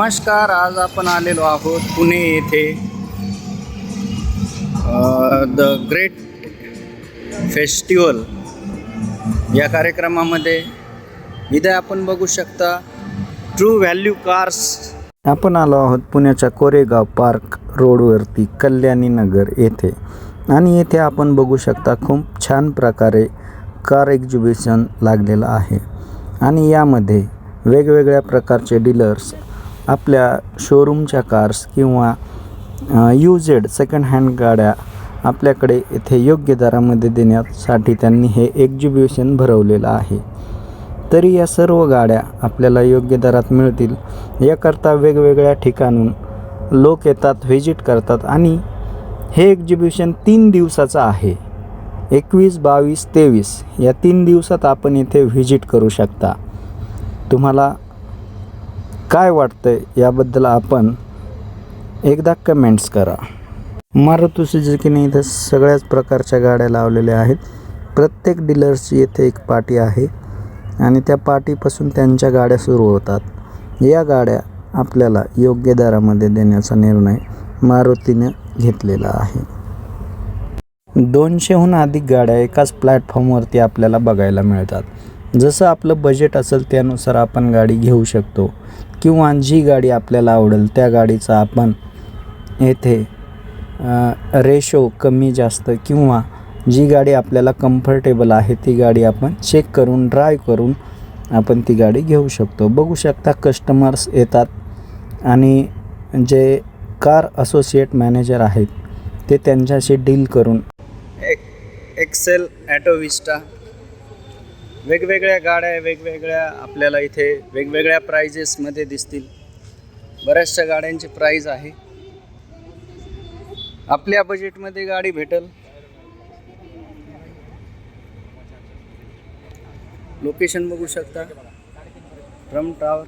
नमस्कार आज आपण आलेलो आहोत पुणे येथे. द ग्रेट फेस्टिवल या कार्यक्रमामध्ये. इथे आपण बघू शकता ट्रू व्हॅल्यू कार्स. आपण आलो आहोत पुण्याच्या कोरेगाव पार्क रोडवरती कल्याणी नगर येथे. आणि येथे आपण बघू शकता खूप छान प्रकारे कार एक्झिबिशन लागलेलं आहे. आणि यामध्ये वेगवेगळ्या प्रकारचे डीलर्स आपल्या शोरूमच्या कार्स किंवा यूजेड सेकंड हँड गाड्या आपल्याकडे येथे योग्य दरामध्ये देण्यासाठी त्यांनी हे एक्झिबिशन भरवलेलं आहे. तरी या सर्व गाड्या आपल्याला योग्य दरात मिळतील याकरता वेगवेगळ्या ठिकाणून लोक येतात व्हिजिट करतात आणि हे एक्झिबिशन तीन दिवसाचं आहे. एकवीस बावीस तेवीस या तीन दिवसात आपण इथे व्हिजिट करू शकता. तुम्हाला काय वाटतं याबद्दल आपण एकदा कमेंट्स करा. मारुती सुजुकीने इथं सगळ्याच प्रकारच्या गाड्या लावलेल्या आहेत. प्रत्येक डीलर्सची येथे एक पाटी आहे आणि त्या पाटीपासून त्यांच्या गाड्या सुरू होतात. या गाड्या आपल्याला योग्य दरामध्ये देण्याचा निर्णय मारुतीने घेतलेला आहे. दोनशेहून अधिक गाड्या एकाच प्लॅटफॉर्मवरती आपल्याला बघायला मिळतात. जसं आपलं बजेट असेल त्यानुसार आपण गाडी घेऊ शकतो. किंवा जी गाडी आपल्याला आवडेल त्या गाडीचा आपण येथे रेशो कमी जास्त किंवा जी गाडी आपल्याला कम्फर्टेबल आहे ती गाडी आपण चेक करून ड्राय करून आपण ती गाडी घेऊ शकतो. बघू शकता कस्टमर्स येतात आणि जे कार असोसिएट मॅनेजर आहेत ते त्यांच्याशी डील करून एक्सेल ॲटोविस्टा वेगवेगळ्या गाड्या वेगवेगळ्या आपल्याला इथे वेगवेगळ्या प्राइजेसमध्ये दिसतील. बऱ्याचशा गाड्यांची प्राईज आहे. आपल्या बजेटमध्ये गाडी भेटेल. लोकेशन बघू शकता. Term tower